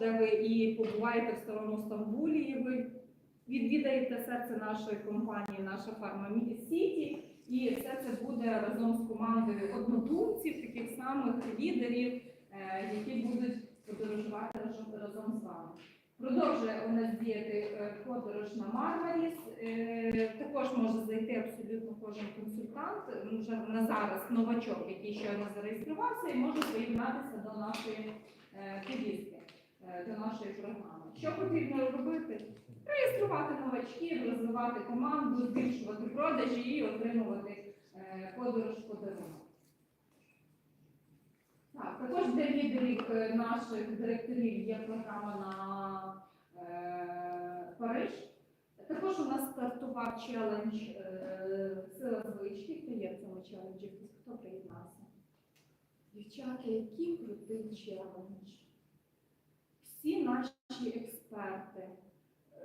де ви і побуваєте в старому Стамбулі, і ви відвідаєте серце нашої компанії, наша фарма Сіті. І все це буде разом з командою однодумців, таких самих лідерів, е, які будуть подорожувати разом, з вами. Продовжує у нас діяти е, подорож на Мармаріс. Е, Також може зайти абсолютно кожен консультант, вже на зараз новачок, який щойно зареєструвався, і може приєднатися до нашої повістки, до нашої програми. Що потрібно робити? Реєструвати новачків, розвивати команду, збільшувати продажі і отримувати е, подорож подарунок. Так, також для лідерів е, наших директорів є програма на е, Париж. Також у нас стартував челендж е, Сила звички. Хто є в цьому челенджі? Хто приєднався? Дівчата, який крутий челендж. Всі наші експерти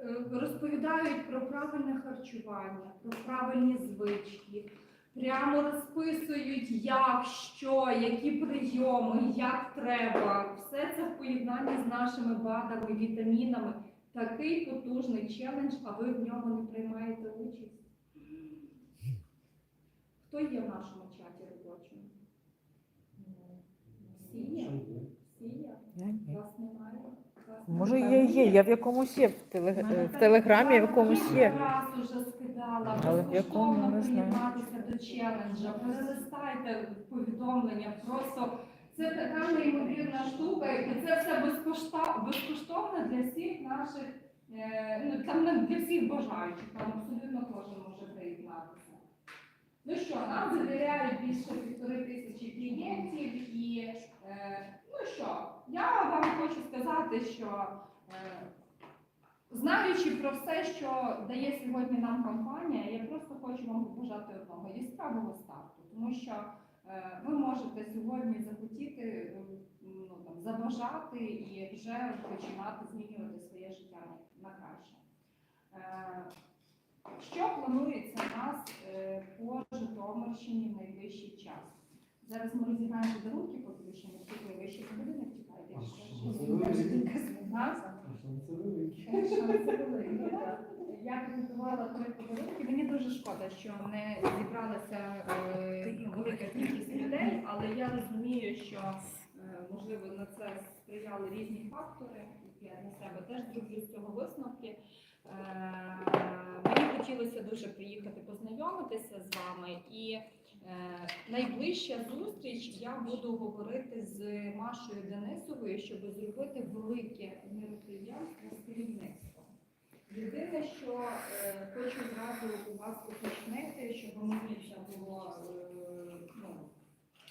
е, розповідають про правильне харчування, про правильні звички, прямо розписують, як, що, які прийоми, як треба. Все це в поєднанні з нашими БАДами, вітамінами. Такий потужний челендж, а ви в ньому не приймаєте участь. Хто є в нашому чаті робочому? Всі є? Всі є? Вас немає? Може, є, є. Я в якомусь є в, телег... е, в телеграмі, в якомусь є. раз уже скидала, Але в якому, не знаю. приєднатися до челенджа, перелистайте повідомлення, просто це така неймовірна штука, і це все безкоштовно, безкоштовно для всіх наших, е, ну там не для всіх бажаючих, там абсолютно кожен може приєднатися. Ну що, нам завіряють більше півтори тисячі клієнтів і ну що, я вам хочу сказати, що е, знаючи про все, що дає сьогодні нам компанія, я просто хочу вам побажати одного яскравого старту, тому що е, ви можете сьогодні захотіти е, ну, там, забажати і вже починати змінювати своє життя на краще. Е, що планується у нас е, по Житомирщині в найближчий час? Зараз ми розіграємо подарунки, поки що не встигли вище будинок чекайте. А ще що. Шанси великі, так. Я підготувала три подарунки. Мені дуже шкода, що не зібралася е, велика кількість людей, але я розумію, що е, можливо на це сприяли різні фактори. Я для себе теж зроблю з цього висновки. Е, Мені хотілося дуже приїхати познайомитися з вами і найближча зустріч я буду говорити з Машою Денисовою, щоб зробити велике мероприємство з керівництвом. Єдине, що е, хочу зразу у вас уточнити, щоб мені це було, е, ну,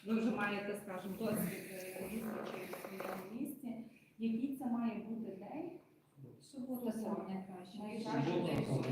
ви вже маєте, скажімо, досвід е, зустрічі в своєму місці. Який це має бути день? Субота сьогодні краще. Найкраще Субота, день субота.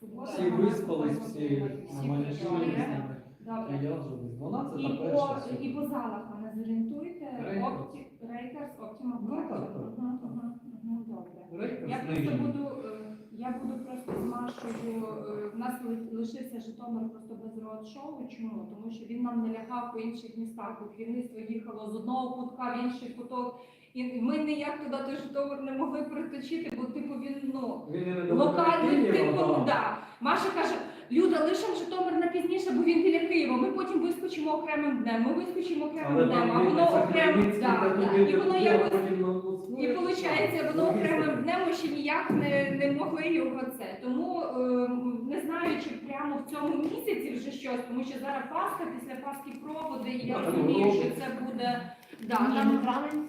Субота, Всі виспались, всі Всі наманежили. Добре. І я вже десь 12 І на по, і по залах мене зорієнтуйте. Рейкерс. Опті, Рейкерс, Optima Ну, Park. так, так. Мгм, мгм, мгм, Добре. Рейкерс Я просто знижений. буду, е, я буду просто з Машою. е, В нас ли- лишився Житомир просто без роад-шоу. Чому? Тому що він нам не лягав по інших містах, бо керівництво їхало з одного кутка в інший куток. І ми ніяк туди той Житомир не могли приточити, бо типу він ну Він не локальний допомагає типу, Києва, да. Маша каже, Люда, лишимо Житомир на пізніше, бо він біля Києва. Ми потім вискочимо окремим днем. Ми вискочимо окремим Але днем, а воно це окремо да, да. і воно якось. І виходить, воно Ну, окремим днем ми ще ніяк не, не могли його це. Тому е, не знаю, чи прямо в цьому місяці вже щось, тому що зараз Пасха, після Пасхи проводи, і я розумію, ну, що це буде. Да, Ні, там, ну травень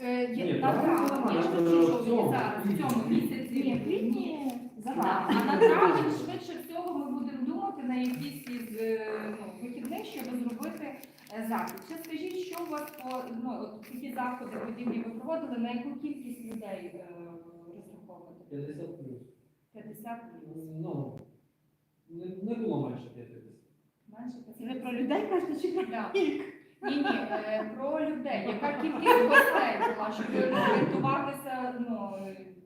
е, Ні, є, там на травень, нормально, я ж це кажу, в що цьому, зараз, в цьому місяці. Ні, в квітні Да. А на травень швидше всього ми будемо думати на якісь із е, ну, вихідних, щоб зробити е, захід. Ще скажіть, що у вас по ну, от такі заходи подібні ви проводили, на яку кількість людей е, розраховувати? 50 плюс. 50 Ну, не, не було менше 50. менше Це ви про людей кажете чи про Да. Ні, ні, е, про людей. Яка кількість гостей була, щоб орієнтуватися, ну,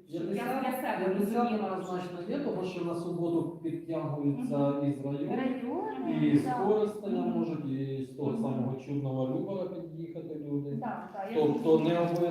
щоб я для себе 50 розуміла. однозначно є, тому що на суботу підтягуються із району. райони? І з. Коростеня можуть, і з того Мгм. самого чудного Любора під'їхати люди. Так, так, я Тобто не обов'язково.